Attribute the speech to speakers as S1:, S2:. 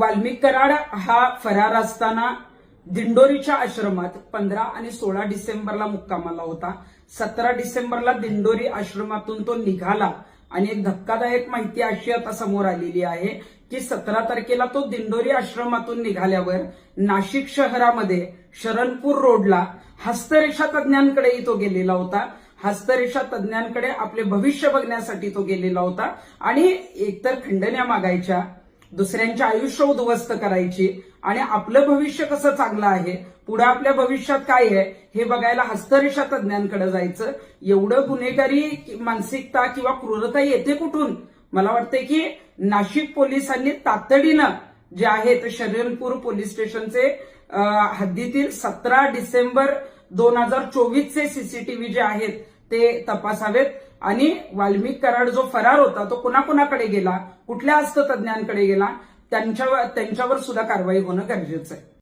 S1: वाल्मिक कराड हा फरार असताना दिंडोरीच्या आश्रमात पंधरा आणि सोळा डिसेंबरला मुक्कामाला होता. सतरा डिसेंबरला दिंडोरी आश्रमातून तो निघाला. आणि एक धक्कादायक माहिती अशी आता समोर आलेली आहे की सतरा तारखेला तो दिंडोरी आश्रमातून निघाल्यावर नाशिक शहरामध्ये शरणपूर रोडला हस्तरेषा तज्ञांकडेही तो गेलेला होता. हस्तरेषा तज्ञांकडे आपले भविष्य बघण्यासाठी तो गेलेला होता. आणि एकतर खंडण्या मागायच्या दुसऱ्यांचे आयुष्य उद्ध्वस्त करायची. आणि आपलं भविष्य कसं चांगलं आहे पुढे आपल्या भविष्यात काय आहे हे बघायला हस्तरेषा तज्ञांकडे जायचं. एवढं गुन्हेगारी मानसिकता किंवा क्रूरता येते कुठून? मला वाटतंय की नाशिक पोलिसांनी तातडीनं जे आहेत शरीरपूर पोलीस स्टेशनचे हद्दीतील सतरा डिसेंबर दोन हजार चोवीसचे सीसीटीव्ही जे आहेत ते तपासावेत. आणि वाल्मिक कराड जो फरार होता तो कुणाकुणाकडे गेला? कुठल्या हस्ततज्ञांकडे गेला? त्यांच्यावर त्यांच्यावर सुद्धा कारवाई होणं गरजेचं आहे.